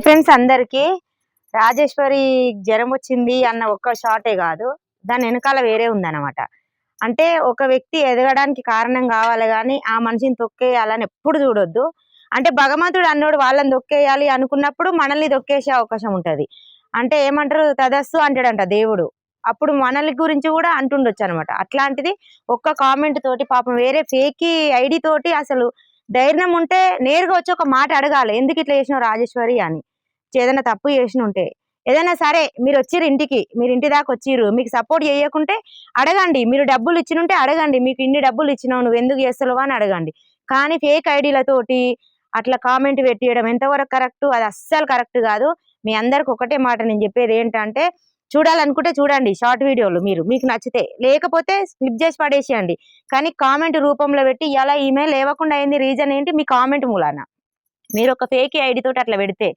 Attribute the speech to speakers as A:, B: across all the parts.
A: Hi friends అందరికీ. రాజేశ్వరి జ్వరం వచ్చింది అన్న ఒక్క షాటే కాదు. దాని వెనకాల వేరే ఉందన్నమాట. అంటే ఒక వ్యక్తి ఎదగడానికి కారణం కావాలి కానీ ఆ మనిషిని తొక్కేయాలని ఎప్పుడు చూడొద్దు. అంటే భగవంతుడు అన్నోడు వాళ్ళని తొక్కేయాలి అనుకున్నప్పుడు మనల్ని తొక్కేసే అవకాశం ఉంటది. అంటే ఏమంటారు? తదస్సు అంటాడంట దేవుడు. అప్పుడు మనల్ని గురించి కూడా అంటుండొచ్చు అనమాట అట్లాంటిది ఒక్క కామెంట్ తోటి పాపం వేరే ఫేక్ ఐడి తోటి అసలు ధైర్యం ఉంటే నేరుగా వచ్చి ఒక మాట అడగాలి. ఎందుకు ఇట్లా చేసినావు రాజేశ్వరి అని. ఏదైనా తప్పు చేసిన ఉంటే ఏదైనా సరే మీరు వచ్చిర్రు ఇంటికి మీరు ఇంటి దాకా వచ్చిర్రు మీకు సపోర్ట్ చేయకుంటే అడగండి. మీరు డబ్బులు ఇచ్చినుంటే అడగండి. మీకు ఇన్ని డబ్బులు ఇచ్చినావు నువ్వు ఎందుకు చేస్తున్నావు అని అడగండి. కానీ ఫేక్ ఐడీలతోటి అట్లా కామెంట్ పెట్టియడం ఎంతవరకు కరెక్ట్ అది అస్సలు కరెక్ట్ కాదు. మీ అందరికి ఒకటే మాట నేను చెప్పేది ఏంటంటే చూడాలనుకుంటే చూడండి షార్ట్ వీడియోలు మీరు మీకు నచ్చితే. లేకపోతే స్లిప్ చేసి పడేసేయండి. కానీ కామెంట్ రూపంలో పెట్టి ఇలా ఈమెయిల్ లేవకుండా అయింది రీజన్ ఏంటి? మీ కామెంట్ మూలాన. మీరు ఒక ఫేక్ ఐడి తోటి అట్లా పెడితే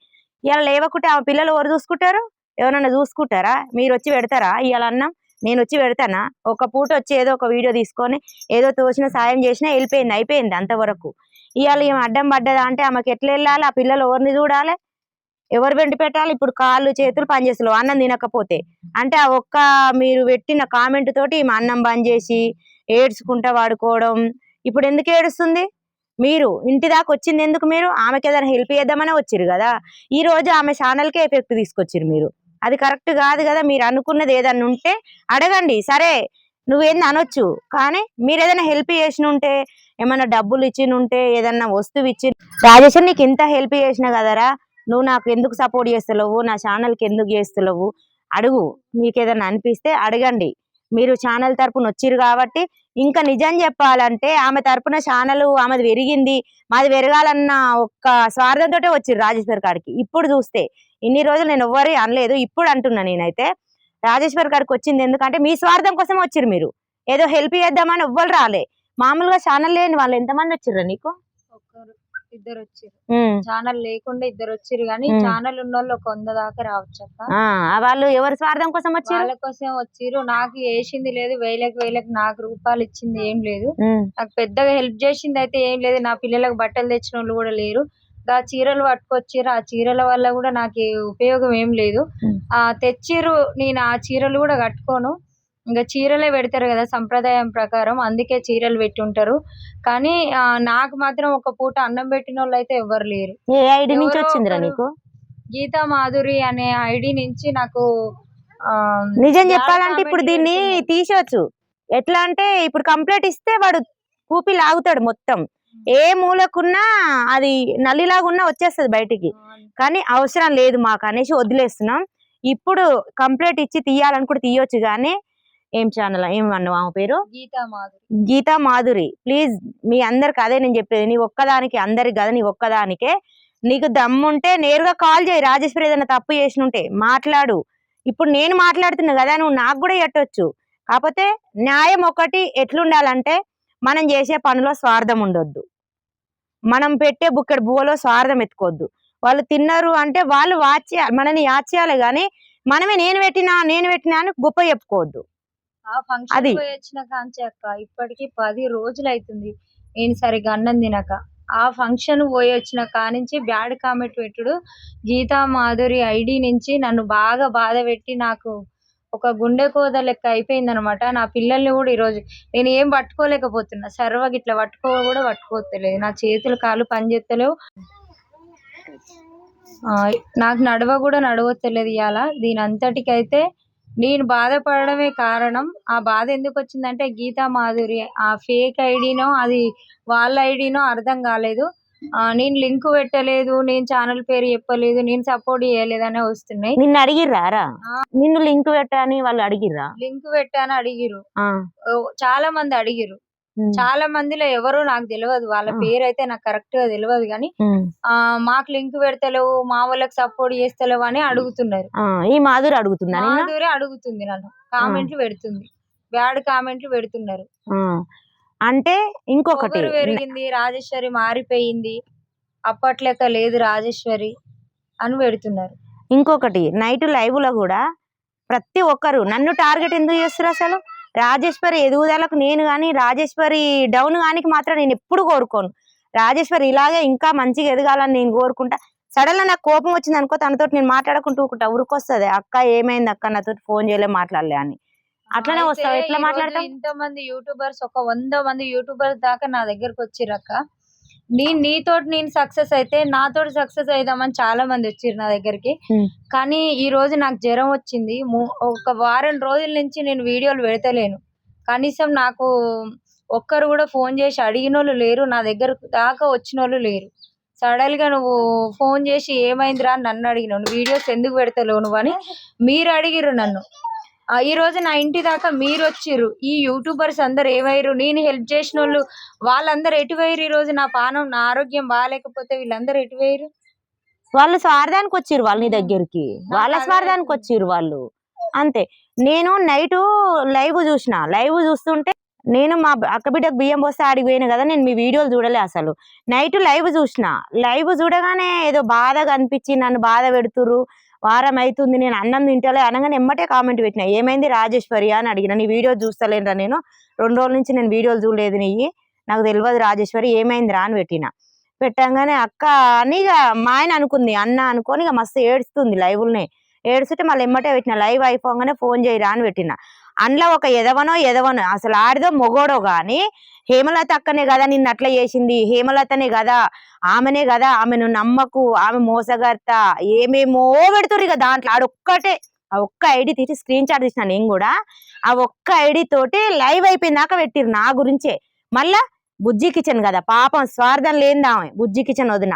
A: ఇలా లేవకుంటే ఆ పిల్లలు ఎవరు చూసుకుంటారు? ఎవరన్నా చూసుకుంటారా? మీరు వచ్చి పెడతారా? ఇవాళ అన్నం నేను వచ్చి పెడతానా? ఒక పూట వచ్చి ఏదో ఒక వీడియో తీసుకొని ఏదో తోచిన సాయం చేసినా వెళ్ళిపోయింది అయిపోయింది అంతవరకు. ఇవాళ ఈమె అడ్డం పడ్డదా అంటే ఆమెకి ఎట్లా వెళ్ళాలి? ఆ పిల్లలు ఎవరిని చూడాలి? ఎవరు వెంట పెట్టాలి? ఇప్పుడు కాళ్ళు చేతులు పనిచేస్తలేవు అన్నం తినకపోతే. అంటే ఆ ఒక్క మీరు పెట్టిన కామెంట్ తోటి ఈమె అన్నం బంద్ చేసి ఏడ్చుకుంటా వాడుకోవడం. ఇప్పుడు ఎందుకు ఏడుస్తుంది? మీరు ఇంటి దాకా వచ్చింది ఎందుకు మీరు? ఆమెకి ఏదైనా హెల్ప్ చేద్దామనే వచ్చిర్రు కదా. ఈ రోజు ఆమె ఛానల్కే ఎఫెక్ట్ తీసుకొచ్చిర్రు మీరు. అది కరెక్ట్ కాదు కదా మీరు అనుకున్నది ఏదన్నా ఉంటే అడగండి. సరే నువ్వేంది అనొచ్చు. కానీ మీరు ఏదైనా హెల్ప్ చేసిన ఉంటే ఏమైనా డబ్బులు ఇచ్చిన ఉంటే ఏదన్నా వస్తువు ఇచ్చి రాజేశ్వర్ నీకు ఇంత హెల్ప్ చేసిన కదరా. నువ్వు నాకు ఎందుకు సపోర్ట్ చేస్తలేవు? నా ఛానల్కి ఎందుకు చేస్తలేవు? అడుగు. మీకు ఏదైనా అనిపిస్తే అడగండి. మీరు ఛానల్ తరపున వచ్చిర్రు కాబట్టి ఇంకా నిజం చెప్పాలంటే ఆమె తరపున ఛానల్ ఆమెది పెరిగింది మాది పెరగాలన్న ఒక్క స్వార్థంతో వచ్చిర్రు రాజేశ్వర్ కాడికి. ఇప్పుడు చూస్తే ఇన్ని రోజులు నేను ఎవ్వరి అనలేదు ఇప్పుడు అంటున్నా నేనైతే. రాజేశ్వర్ గారికి వచ్చింది ఎందుకంటే మీ స్వార్థం కోసం వచ్చిర్రు మీరు. ఏదో హెల్ప్ చేద్దామని ఎవ్వరు రాలే. మామూలుగా ఛానల్ లేని వాళ్ళు ఎంతమంది వచ్చిర్రా నీకు?
B: ఇద్దరు వచ్చిర్రు
A: ఉమ్.
B: ఛానల్ లేకుండా ఇద్దరు వచ్చిర్రు కానీ. ఛానల్ ఉన్న వాళ్ళు ఒక వంద దాకా రావచ్చు
A: వాళ్ళు ఎవరి స్వార్థం కోసం వచ్చిర్రు?
B: వాళ్ళ కోసం వచ్చిర్రు. నాకు వేసింది లేదు వేలకు వేలకు నాకు రూపాయలు ఇచ్చింది ఏం లేదు. నాకు పెద్దగా హెల్ప్ చేసింది అయితే ఏం లేదు. నా పిల్లలకు బట్టలు తెచ్చిన వాళ్ళు కూడా లేరు. ఆ చీరలు పట్టుకొచ్చిర్రు. ఆ చీరల వల్ల కూడా నాకు ఉపయోగం ఏం లేదు. ఆ తెచ్చిర్రు. నేను ఆ చీరలు కూడా కట్టుకోను. ఇంకా చీరలే పెడతారు కదా సంప్రదాయం ప్రకారం అందుకే చీరలు పెట్టి ఉంటారు కానీ నాకు మాత్రం ఒక పూట అన్నం పెట్టిన వాళ్ళు అయితే ఎవ్వరు లేరు.
A: ఏ ఐడి నుంచి
B: ఎవరో
A: వచ్చిందిరా నీకు?
B: గీతా మాధురి అనే ఐడి నుంచి నాకు
A: నిజం చెప్పాలంటే ఇప్పుడు దీన్ని. తీసేయచ్చు. ఎట్లా అంటే ఇప్పుడు కంప్లైంట్ ఇస్తే వాడు కూపి లాగుతాడు మొత్తం. ఏ మూలకున్నా అది నల్లిలాగున్నా వచ్చేస్తది బయటికి. కానీ అవసరం లేదు మాకు అనేసి వదిలేస్తున్నాం. ఇప్పుడు కంప్లైంట్ ఇచ్చి తీయాలనుకుంటే తీయొచ్చు కానీ ఏం ఛానల్ ఏం అన్నావు ఆమె పేరు?
B: గీతా మాధురి.
A: ప్లీజ్ మీ అందరికి అదే నేను చెప్పేది. నీ ఒక్కదానికి అందరికి కదా నీ ఒక్కదానికే. నీకు దమ్ముంటే నేరుగా కాల్ చేయి. రాజేశ్వరి ఏదైనా తప్పు చేసినుంటే మాట్లాడు. ఇప్పుడు నేను మాట్లాడుతున్నా కదా నువ్వు నాకు కూడా ఎట్టొచ్చు కాకపోతే న్యాయం ఒకటి ఎట్లుండాలంటే మనం చేసే పనిలో స్వార్థం ఉండొద్దు. మనం పెట్టే బుక్కడి బువ్వలో స్వార్థం ఎత్తుకోవద్దు వాళ్ళు తిన్నారు అంటే వాళ్ళు వాచ్ మనని యాచ్ చేయాలి కానీ మనమే నేను పెట్టినా నేను పెట్టినా అని గొప్ప చెప్పుకోవద్దు. అది.
B: పోయి వచ్చిన కాంచి అక్క ఇప్పటికి పది రోజులు అవుతుంది నేను సరిగా అన్నం తినక. ఆ ఫంక్షన్ పోయి వచ్చిన కానించి బ్యాడ్ కామెంట్ పెట్టుడు. గీతా మాధురి ఐడి నుంచి నన్ను బాగా బాధ పెట్టి నాకు ఒక గుండె కోద లెక్క అయిపోయింది అనమాట నా పిల్లల్ని కూడా ఈరోజు నేను ఏం పట్టుకోలేకపోతున్నా. సర్వగా ఇట్లా పట్టుకో కూడా పట్టుకోవట్లేదు. నా చేతులు కాళ్ళు పనిచేస్తలేవు నాకు నడవ కూడా నడవట్లేదు ఇవాళ దీని అంతటికైతే నేను బాధపడడమే కారణం. ఆ బాధ ఎందుకు వచ్చిందంటే గీతా మాధురి ఆ ఫేక్ ఐడినో అది వాళ్ళ ఐడినో అర్థం కాలేదు. ఆ, నేను లింక్ పెట్టలేదు నేను ఛానల్ పేరు చెప్పలేదు నేను సపోర్ట్ చేయలేదనే వస్తున్నాయి.
A: నిన్ను అడిగిర్రా. నిన్ను లింక్ పెట్టని వాళ్ళు అడిగిర్రా?
B: లింక్ పెట్టాను అడిగిరు చాలా మంది అడిగిరు చాలా మందిలో ఎవరో నాకు తెలియదు వాళ్ళ. పేరు అయితే నాకు కరెక్ట్గా తెలియదు కానీ ఆ మాకు లింక్ పెడతలేవు మా వాళ్ళకి సపోర్ట్ చేస్తలేవు అని అడుగుతున్నారు.
A: ఈ మాధురి అడుగుతుందా
B: మాధురి అడుగుతుంది నన్ను. కామెంట్లు పెడుతుంది. బ్యాడ్ కామెంట్లు పెడుతున్నారు.
A: అంటే ఇంకొకటి
B: పెరిగింది రాజేశ్వరి మారిపోయింది అప్పట్లెక్క లేదు రాజేశ్వరి అని పెడుతున్నారు.
A: ఇంకొకటి నైట్ లైవ్లో కూడా ప్రతి ఒక్కరు నన్ను టార్గెట్ ఎందుకు చేస్తారు అసలు? రాజేశ్వరి ఎదుగుదలకు నేను కానీ రాజేశ్వరి డౌన్ కానికి మాత్రం నేను ఎప్పుడు కోరుకోను. రాజేశ్వరి ఇలాగే ఇంకా మంచిగా ఎదగాలని నేను కోరుకుంటా. సడన్గా నాకు కోపం వచ్చింది అనుకో తనతో నేను మాట్లాడుకుంటూ ఊరుకుంటా. ఊరికొస్తుంది అక్క ఏమైంది అక్క? నాతో ఫోన్ చేయలే మాట్లాడలే అని. అట్లనే వస్తావు ఎట్లా మాట్లాడతావు
B: ఇంతమంది యూట్యూబర్స్ ఒక వంద మంది యూట్యూబర్స్ దాకా నా దగ్గరకు వచ్చిరక్క నేను నీతోటి నేను సక్సెస్ అయితే నాతోటి సక్సెస్ అయిదామని చాలా మంది వచ్చిర్రు నా దగ్గరికి. కానీ ఈ రోజు నాకు జ్వరం వచ్చింది. ఒక వారం రోజుల నుంచి నేను వీడియోలు పెడతలేను. కనీసం నాకు ఒక్కరు కూడా ఫోన్ చేసి అడిగిన వాళ్ళు లేరు. నా దగ్గర దాకా వచ్చిన వాళ్ళు లేరు. సడన్గా నువ్వు ఫోన్ చేసి ఏమైందిరా అని నన్ను అడిగినావు. నువ్వు వీడియోస్ ఎందుకు పెడతలేవు నువ్వు అని మీరు అడిగిర్రు నన్ను. ఈ రోజు నా ఇంటి దాకా మీరు వచ్చిర్రు ఈ యూట్యూబర్స్ అందరు ఏమైర్రు? నేను హెల్ప్ చేసిన వాళ్ళు వాళ్ళందరూ ఎటు పోయిర్రు ఈ రోజు? నా పానం నా ఆరోగ్యం బాగాలేకపోతే వీళ్ళందరూ ఎటు పోయిర్రు
A: వాళ్ళు స్వార్థానికి వచ్చిర్రు వాళ్ళు నీ దగ్గరికి. వాళ్ళ స్వార్థానికి. వచ్చిర్రు వాళ్ళు. అంతే. నేను నైట్ లైవ్ చూసిన. లైవ్ చూస్తుంటే నేను మా అక్క బిడ్డకు బియ్యం పోస్తే ఆడికి పోయిన కదా నేను మీ వీడియోలు చూడలే అసలు. నైట్ లైవ్ చూసిన. లైవ్ చూడగానే ఏదో బాధగా అనిపించి నన్ను బాధ పెడుతుర్రు. వారం అవుతుంది నేను అన్నం తింటలే అనగానే ఎమ్మటే కామెంట్ పెట్టిన ఏమైంది రాజేశ్వరి? అని అడిగిన నీ వీడియో చూస్తలేనురా నేను రెండు రోజుల నుంచి నేను వీడియోలు చూడలేదు నీవి నాకు తెలియదు రాజేశ్వరి ఏమైందిరా? అని పెట్టిన. పెట్టంగానే అక్క అని ఇక మా ఆయన అనుకుంది అన్న అనుకొని ఇక మస్తు ఏడుస్తుంది లైవ్లనే ఏడుస్తుంటే మళ్ళీ ఎమ్మటే పెట్టిన లైవ్ అయిపోగానే ఫోన్ చేయరా? అని పెట్టిన. అందులో ఒక ఎదవనో ఎదవనో అసలు ఆడిదో మొగోడో కానీ హేమలత అక్కనే కదా నిన్ను అట్లా చేసింది హేమలతనే కదా ఆమెనే కదా ఆమెను నమ్మకు ఆమె మోసగర్త ఏమేమో పెడుతుర్రు ఇక దాంట్లో. ఆడొక్కటే ఆ ఒక్క ఐడి తీసి స్క్రీన్ షాట్ తీసిన నేను కూడా ఆ ఒక్క ఐడి తోటి లైవ్ అయిపోయిందాక పెట్టిర్రు నా గురించే. మళ్ళా బుజ్జి కిచెన్ కదా పాపం స్వార్థం లేనిది ఆమె బుజ్జి కిచెన్ వదిన.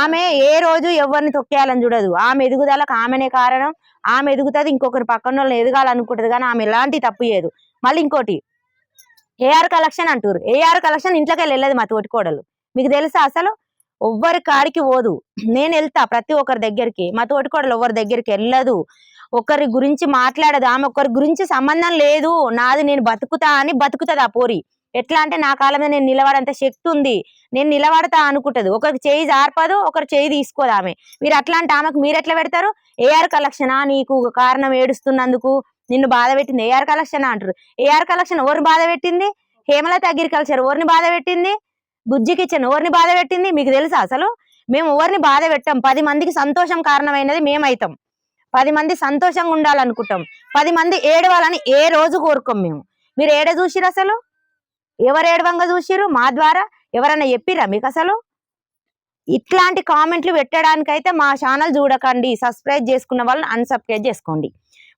A: ఆమె ఏ రోజు ఎవరిని తొక్కేయాలని చూడదు. ఆమె ఎదుగుదలకు ఆమెనే కారణం. ఆమె ఎదుగుతుంది ఇంకొకరి పక్కన వాళ్ళని ఎదగాలనుకుంటది కానీ ఆమె ఎలాంటి తప్పు చేయదు. మళ్ళీ ఇంకోటి ఏఆర్ కలెక్షన్ అంటారు ఏఆర్ కలెక్షన్ ఇంట్లోకి వెళ్ళదు మా తోటికోడలు. మీకు తెలుసా అసలు? ఎవ్వరి కాడికి పోదు. నేను వెళ్తా ప్రతి ఒక్కరి దగ్గరికి. మా తోటికోడలు ఎవరి దగ్గరికి వెళ్ళదు. ఒకరి గురించి మాట్లాడదు. ఆమె ఒకరి గురించి సంబంధం లేదు. నాది నేను బతుకుతా అని బతుకుతుంది ఆ పోరి. ఎట్లా అంటే నా కాలం మీద నేను నిలబడంత శక్తి ఉంది. నేను నిలబడతా అనుకుంటుంది. ఒకరికి చేయి జార్పదు ఒకరు చేయి తీసుకోదు ఆమె. మీరు అట్లాంటి ఆమెకు మీరు ఎట్లా పెడతారు? ఏఆర్ కలెక్షనా నీకు కారణం ఏడుస్తున్నందుకు నిన్ను బాధ పెట్టింది. ఏఆర్ కలెక్షన్ అంటారు ఏఆర్ కలెక్షన్ ఎవరిని బాధ పెట్టింది? హేమలత అగ్రికల్చర్ ఎవరిని బాధ పెట్టింది? బుజ్జి కిచెన్ ఎవరిని బాధ పెట్టింది? మీకు తెలుసా అసలు? మేము ఎవరిని బాధ పెట్టాం? పది మందికి సంతోషం కారణమైనది మేమైతాం. పది మంది సంతోషంగా ఉండాలనుకుంటాం. పది మంది ఏడవాలని ఏ రోజు కోరుకోం మేము. మీరు ఏడ చూసిరు అసలు? ఎవరు ఏడవంగా చూసిరు మా ద్వారా ఎవరన్నా చెప్పిరా మీకు అసలు? ఇట్లాంటి కామెంట్లు పెట్టడానికైతే మా ఛానల్ చూడకండి. సబ్స్క్రైబ్ చేసుకున్న వాళ్ళని అన్సబ్స్క్రైబ్ చేసుకోండి.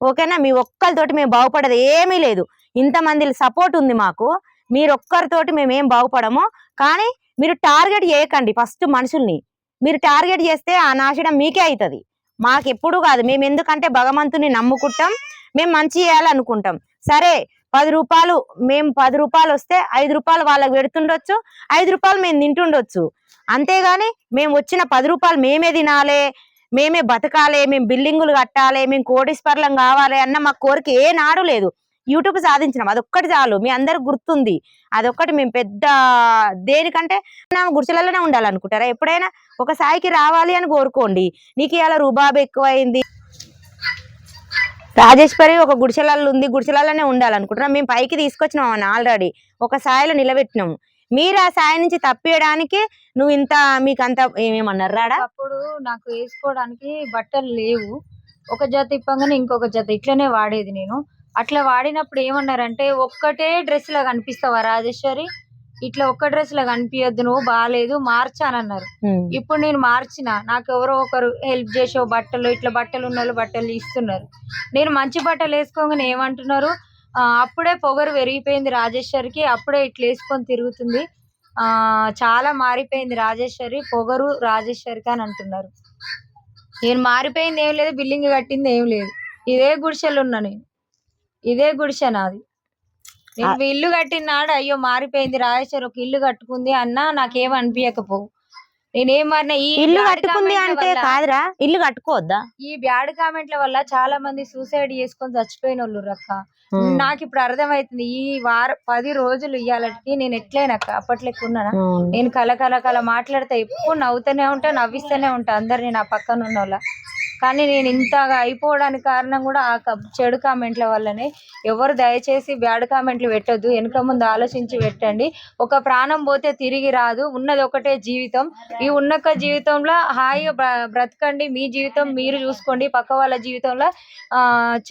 A: ఓకేనా? మీ ఒక్కరితోటి మేము బాగుపడదు ఏమీ లేదు. ఇంతమంది సపోర్ట్ ఉంది మాకు. మీరు ఒక్కరితోటి మేము ఏం బాగుపడము. కానీ మీరు టార్గెట్ చేయకండి ఫస్ట్ మనుషుల్ని. మీరు టార్గెట్ చేస్తే ఆ నాశనం మీకే అవుతుంది మాకు ఎప్పుడు కాదు. మేము ఎందుకంటే భగవంతుని నమ్ముకుంటాం. మేము మంచి చేయాలనుకుంటాం. సరే పది రూపాయలు మేము పది రూపాయలు వస్తే ఐదు రూపాయలు వాళ్ళకి పెడుతుండొచ్చు ఐదు రూపాయలు మేము తింటుండొచ్చు. అంతేగాని మేము వచ్చిన పది రూపాయలు మేమే తినాలి మేమే బతకాలి మేము బిల్డింగులు కట్టాలి మేము కోటీశ్వర్లం కావాలి అన్న మా కోరిక ఏ నాడు లేదు. యూట్యూబ్ సాధించినాం అదొక్కటి చాలు మీ అందరికి గుర్తుంది. అదొక్కటి మేము పెద్ద దేనికంటే నా గుడిసెలలోనే ఉండాలనుకుంటారా? ఎప్పుడైనా ఒక స్థాయికి రావాలి అని కోరుకోండి. నీకు ఇలా రుబాబు ఎక్కువైంది. రాజేశ్వరి ఒక గుడిసెలలో ఉంది గుడిసెలలోనే ఉండాలనుకుంటున్నాం. మేము పైకి తీసుకొచ్చినాం అని ఆల్రెడీ ఒక సాయిలో నిలబెట్టినాము. మీరు ఆ సాయి నుంచి తప్పియడానికి నువ్వు ఇంత మీకు అంత ఏమేమన్నారు రాడా?
B: అప్పుడు నాకు వేసుకోవడానికి బట్టలు లేవు. ఒక జత ఇప్పగానే ఇంకొక జత ఇట్లనే వాడేది నేను. అట్లా వాడినప్పుడు ఏమన్నారంటే ఒక్కటే డ్రెస్ లా కనిపిస్తావా రాజేశ్వరి? ఇట్లా ఒక్క డ్రెస్ లా కనిపించద్దు నువ్వు బాగాలేదు మార్చానన్నారు. ఇప్పుడు నేను మార్చిన నాకు ఎవరో ఒకరు హెల్ప్ చేసే బట్టలు ఇట్లా బట్టలు ఉన్న వాళ్ళు బట్టలు ఇస్తున్నారు. నేను మంచి బట్టలు వేసుకోగానే ఏమంటున్నారు? అప్పుడే పొగరు పెరిగిపోయింది రాజేశ్వరికి అప్పుడే ఇట్లా వేసుకొని తిరుగుతుంది. ఆ చాలా మారిపోయింది రాజేశ్వరి పొగరు రాజేశ్వరికి అని అంటున్నారు. నేను మారిపోయింది ఏం లేదు బిల్డింగ్ కట్టింది ఏం లేదు. ఇదే గుడిసెలు ఉన్నా నేను. ఇదే గుడిసె నాది. నేను ఇల్లు కట్టినాడు అయ్యో మారిపోయింది రాజేశ్వరి ఒక ఇల్లు కట్టుకుంది అన్నా నాకేం అనిపించకపోవు నేనేం మారినా ఈ
A: ఇల్లు కట్టుకుంది అంటే కాదురా ఇల్లు కట్టుకోవద్దా?
B: ఈ బ్యాడ్ కామెంట్ల వల్ల చాలా మంది సూసైడ్ చేసుకొని చచ్చిపోయిన వాళ్ళు రక్క. నాకు ఇప్పుడు అర్థమవుతుంది ఈ వార పది రోజులు ఇయ్యాలకి నేను ఎట్లయినక్క అప్పట్లెక్క ఉన్నానా. నేను కల కల కల మాట్లాడితే ఎప్పుడు నవ్వుతూనే ఉంటా నవ్విస్తూనే ఉంటా అందరిని నా పక్కన ఉన్న వాళ్ళ కానీ నేను ఇంతగా అయిపోవడానికి కారణం కూడా ఆ కప్ చెడు కామెంట్ల వల్లనే. ఎవరు దయచేసి బ్యాడ్ కామెంట్లు పెట్టొద్దు. వెనుక ముందు ఆలోచించి పెట్టండి. ఒక ప్రాణం పోతే తిరిగి రాదు. ఉన్నది ఒకటే జీవితం. ఈ ఉన్నక జీవితంలో హాయిగా బ్ర- బ్రతకండి. మీ జీవితం మీరు చూసుకోండి. పక్క వాళ్ళ జీవితంలో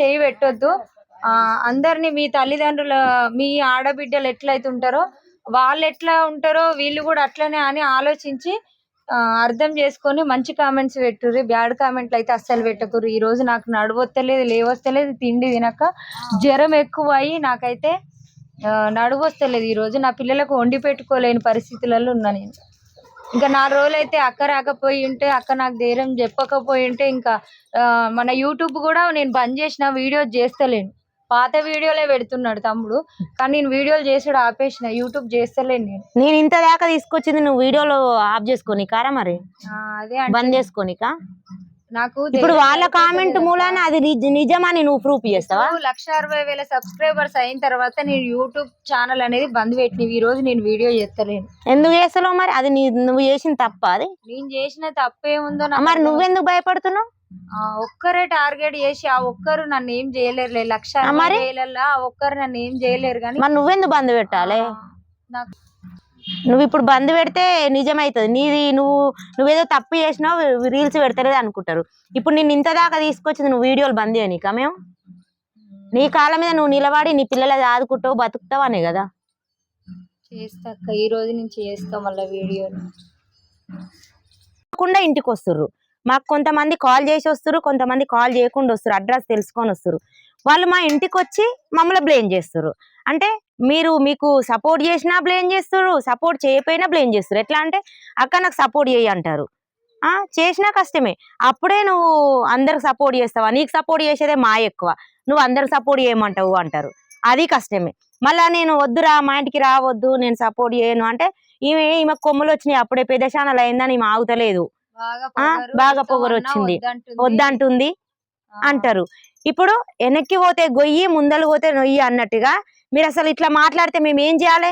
B: చేయి పెట్టొద్దు. అందరినీ మీ తల్లిదండ్రుల మీ ఆడబిడ్డలు ఎట్లయితే ఉంటారో వాళ్ళు ఎట్లా ఉంటారో వీళ్ళు కూడా అట్లనే అని ఆలోచించి అర్థం చేసుకొని మంచి కామెంట్స్ పెట్టుర్రి. బ్యాడ్ కామెంట్లు అయితే అస్సలు పెట్టకుర్రి. ఈ రోజు నాకు నడవొస్తలేదు లేవొస్తలేదు తిండి తినక జ్వరం ఎక్కువ అయ్యి నాకైతే ఆ, ఈ రోజు నా పిల్లలకు వండి పెట్టుకోలేని పరిస్థితులలో ఉన్నా నేను. ఇంకా నాలుగు రోజులు అయితే అక్క రాకపోయి ఉంటే అక్క నాకు ధైర్యం చెప్పకపోయి ఉంటే ఇంకా మన యూట్యూబ్ కూడా నేను బంద్ చేసిన వీడియో చేస్తలేను. పాత వీడియోలే పెడుతున్నాడు తమ్ముడు. కానీ నేను వీడియోలు చేసుడు ఆపేసిన యూట్యూబ్ చేస్తలేను నేను.
A: నేను ఇంత దాకా తీసుకొచ్చింది నువ్వు వీడియోలో ఆఫ్ చేసుకొని కారా మరి?
B: ఆ, అదే అంటే
A: బంద్ చేసుకోనికా?
B: నాకు
A: ఇప్పుడు వాళ్ళ కామెంట్. మూలాన అది నిజ- నిజమని నువ్వు ప్రూఫ్ చేస్తావా?
B: లక్ష అరవై వేల సబ్స్క్రైబర్స్ అయిన తర్వాత నేను యూట్యూబ్ ఛానల్ అనేది బంద్ పెట్టిన ఈ రోజు నేను వీడియో చేస్తలేను.
A: ఎందుకు చేస్తావు మరి? అది నీ నువ్వు చేసిన తప్ప అది?
B: నేను చేసిన తప్పేముందో నాకు
A: మరి
B: అర్థం
A: నువ్వెందుకు భయపడుతున్నావు?
B: ఒక్కరే టార్గెట్ చేసి ఆ ఒక్కరు నన్ను ఏం చేయలేరులే. లక్ష
A: మరి?
B: ఆ ఒక్కరు నన్ను ఏం చేయలేరు కానీ
A: మరి నువ్వెందుకు బంద్ పెట్టాలి?
B: నాకు
A: నువ్వు ఇప్పుడు బంద్ పెడితే నిజమైతుంది. నీది నువ్వు నువ్వేదో తప్పు చేసినావు రీల్స్ పెడతలేదు అనుకుంటారు. ఇప్పుడు నేను ఇంత దాకా తీసుకొచ్చింది నువ్వు వీడియోలు బంద్ చేయనీకా మేము? నీ కాళ్ళ మీద నువ్వు నిలబడి నీ పిల్లలు ఆదుకుంటావు బతుకుతావు అనే కదా?
B: చేస్తా ఈ రోజు నుంచి చేస్తా మళ్ళీ
A: కాకుండా ఇంటికి వస్తుర్రు. మాకు కొంతమంది కాల్ చేసి వస్తారు కొంతమంది కాల్ చేయకుండా వస్తారు అడ్రస్ తెలుసుకొని వస్తారు వాళ్ళు మా ఇంటికి వచ్చి మమ్మల్ని బ్లేమ్ చేస్తారు అంటే మీరు మీకు సపోర్ట్ చేసినా బ్లేమ్ చేస్తారు సపోర్ట్ చేయకపోయినా బ్లేమ్ చేస్తారు ఎట్లా అంటే అక్క నాకు సపోర్ట్ చేయి అంటారు. చేసినా కష్టమే. అప్పుడే నువ్వు అందరికి సపోర్ట్ చేస్తావా? నీకు సపోర్ట్ చేసేదే మా ఎక్కువ. నువ్వు అందరికి సపోర్ట్ చేయమంటావు అంటారు. అది కష్టమే. మళ్ళా నేను వద్దురా మా ఇంటికి రావద్దు నేను సపోర్ట్ చేయను. అంటే ఈమె ఈమె కొమ్ములు వచ్చినాయి. అప్పుడే పెద్ద అయిందని ఈమె ఆగుతలేదు.
B: బాగా పొగరు,
A: వచ్చింది.
B: వద్దంటుంది.
A: అంటారు. ఇప్పుడు వెనక్కి పోతే గొయ్యి ముందలు పోతే నొయ్యి అన్నట్టుగా మీరు అసలు ఇట్లా మాట్లాడితే మేము ఏం చేయాలి?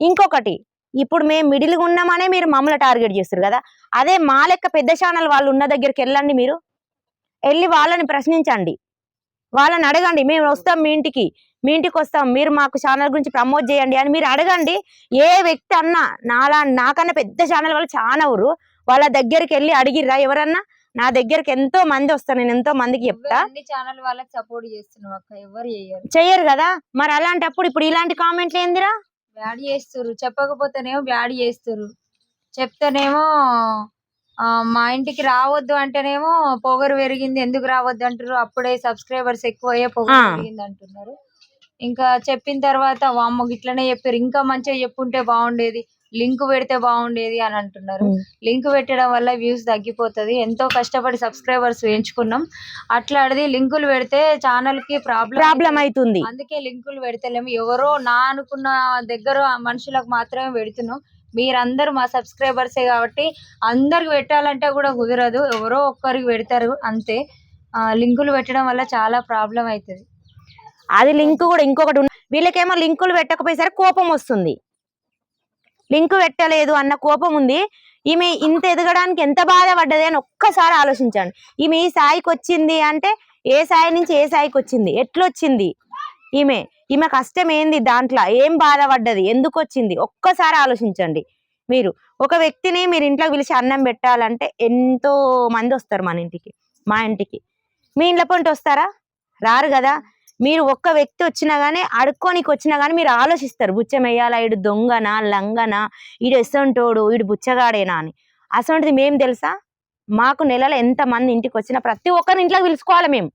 A: ఇంకొకటి ఇప్పుడు మేము మిడిల్గా ఉన్నామనే మీరు మమ్మల్ని టార్గెట్ చేస్తారు కదా? అదే మా లెక్క పెద్ద ఛానల్ వాళ్ళు ఉన్న దగ్గరికి వెళ్ళండి మీరు. వెళ్ళి వాళ్ళని ప్రశ్నించండి. వాళ్ళని అడగండి. మేము వస్తాం మీ ఇంటికి. మీ ఇంటికి వస్తాం. మీరు మాకు ఛానల్ గురించి ప్రమోట్ చేయండి అని మీరు అడగండి. ఏ వ్యక్తి అన్నా నాలా నాకన్నా పెద్ద ఛానల్ వాళ్ళు చాలా ఊరు. వాళ్ళ దగ్గరికి వెళ్ళి అడిగిర్రా ఎవరన్నా? నా దగ్గరికి ఎంతో మంది వస్తారు నేను ఎంతో మందికి చెప్తా.
B: ఛానల్ వాళ్ళకి సపోర్ట్ చేస్తున్నావు అక్క ఎవరు చేయరు.
A: చెయ్యరు కదా? మరి అలాంటప్పుడు ఇప్పుడు ఇలాంటి కామెంట్లు ఏందిరా?
B: బ్యాడ్ చేస్తారు చెప్పకపోతేనేమో బ్యాడ్ చేస్తారు చెప్తేనేమో మా ఇంటికి రావద్దు అంటేనేమో పొగరు పెరిగింది ఎందుకు రావద్దు అంటారు అప్పుడే సబ్స్క్రైబర్స్ ఎక్కువ అయ్యే పొగరు. పెరిగింది అంటున్నారు. ఇంకా చెప్పిన తర్వాత వామ్మ ఇట్లనే చెప్పారు. ఇంకా మంచిగా చెప్పుంటే బాగుండేది. లింక్ పెడితే బాగుండేది అని అంటున్నారు. లింక్ పెట్టడం వల్ల వ్యూస్ తగ్గిపోతది. ఎంతో కష్టపడి సబ్స్క్రైబర్స్ పెంచుకున్నాం అట్లాంటిది లింకులు పెడితే ఛానల్కి ప్రాబ్లం
A: ప్రాబ్లం అవుతుంది.
B: అందుకే లింకులు పెడతలేము. ఎవరో నా అనుకున్న దగ్గర మనుషులకు మాత్రమే పెడుతున్నాం. మీరందరూ మా సబ్స్క్రైబర్సే కాబట్టి అందరికి పెట్టాలంటే కూడా కుదరదు. ఎవరో ఒక్కరికి పెడతారు అంతే. లింకులు పెట్టడం వల్ల చాలా ప్రాబ్లం అవుతుంది.
A: అది లింక్ కూడా ఇంకొకటి వీళ్ళకేమో లింకులు పెట్టకపోయేసరికి కోపం వస్తుంది. లింక్ పెట్టలేదు అన్న కోపం ఉంది. ఈమె ఇంత ఎదగడానికి ఎంత బాధపడ్డది అని ఒక్కసారి ఆలోచించండి. ఈమె ఈ స్థాయికి వచ్చింది అంటే ఏ స్థాయి నుంచి ఏ స్థాయికి వచ్చింది? ఎట్లొచ్చింది ఈమె? ఈమె కష్టం ఏంది దాంట్లో? ఏం బాధపడ్డది? ఎందుకు వచ్చింది? ఒక్కసారి ఆలోచించండి మీరు. ఒక వ్యక్తిని మీరు ఇంట్లో పిలిచి అన్నం పెట్టాలంటే ఎంతో మంది వస్తారు మన ఇంటికి మా ఇంటికి. మీ ఇంట్లో పొంటి వస్తారా? రారు కదా. మీరు ఒక్క వ్యక్తి వచ్చినా గానీ అడుక్కోనికి వచ్చినా గానీ మీరు ఆలోచిస్తారు. బుచ్చం వేయాలా ఈడు దొంగనా? లంగనా? ఈడు ఎసంటోడు? ఈడు బుచ్చగాడేనా అని. అసంటిది మేము తెలుసా? మాకు నెలలో ఎంత మంది ఇంటికి వచ్చినా ప్రతి ఒక్కరిని ఇంట్లోకి పిలుచుకోవాలి మేము.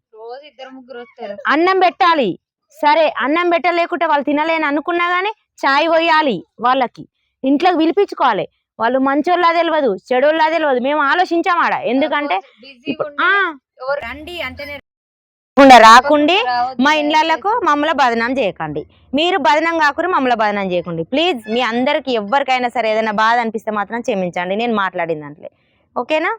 A: అన్నం పెట్టాలి. సరే అన్నం పెట్టలేకుంటే వాళ్ళు తినలేని అనుకున్నా గానీ చాయ్ పోయాలి వాళ్ళకి. ఇంట్లోకి పిలిపించుకోవాలి. వాళ్ళు మంచోళ్ళ తెలియదు చెడోళ్ళ తెలియదు మేము ఆలోచించామాడ ఎందుకంటే
B: రండి అంటేనే
A: రాకుండా రాకుండి మా. ఇండ్లకు మమ్మల్ని బదనాం చేయకండి. మీరు బదనం కాకుండా మమ్మల్ని బదనాం చేయకండి. ప్లీజ్ మీ అందరికి ఎవరికైనా సరే ఏదైనా బాధ అనిపిస్తే మాత్రం క్షమించండి. నేను మాట్లాడిన దాంట్లో ఓకేనా?